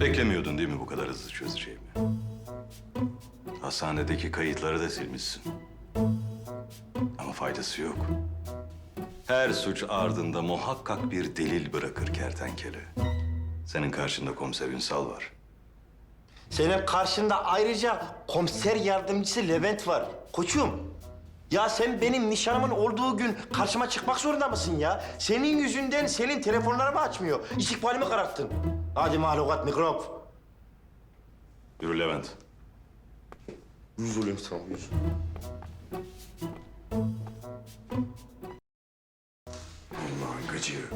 Beklemiyordun değil mi bu kadar hızlı çözeceğimi? Hastanedeki kayıtları da silmişsin. Ama faydası yok. Her suç ardında muhakkak bir delil bırakır kertenkele. Senin karşında komiser Ünsal var. Senin karşında ayrıca komiser yardımcısı Levent var. Koçum. Ya sen benim nişanımın olduğu gün karşıma çıkmak zorunda mısın ya? Senin yüzünden senin telefonlarımı açmıyor. İstikbalimi kararttın. Hadi mahlukat mikrop. Yürü Levent. Yüz olayım sana yüz. Allah'ın gıcığı.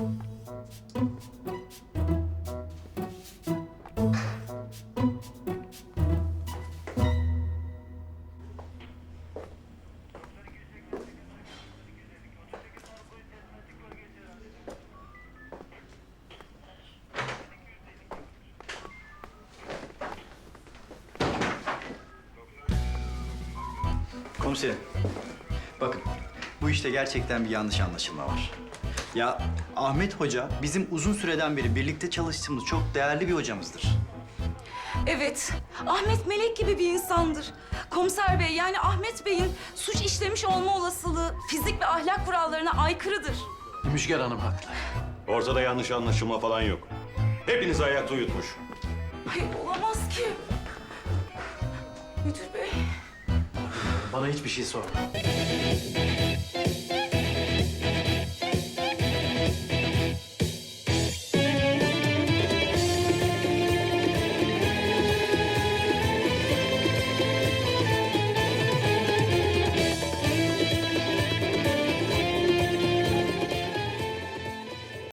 Komiserim, bakın bu işte gerçekten bir yanlış anlaşılma var. Ya Ahmet Hoca bizim uzun süreden beri birlikte çalıştığımız çok değerli bir hocamızdır. Evet, Ahmet melek gibi bir insandır. Komiser bey yani Ahmet Bey'in suç işlemiş olma olasılığı fizik ve ahlak kurallarına aykırıdır. Müjgan Hanım haklı. Ortada yanlış anlaşılma falan yok. Hepinizi ayakta uyutmuş. Ay Bana hiçbir şey sorma.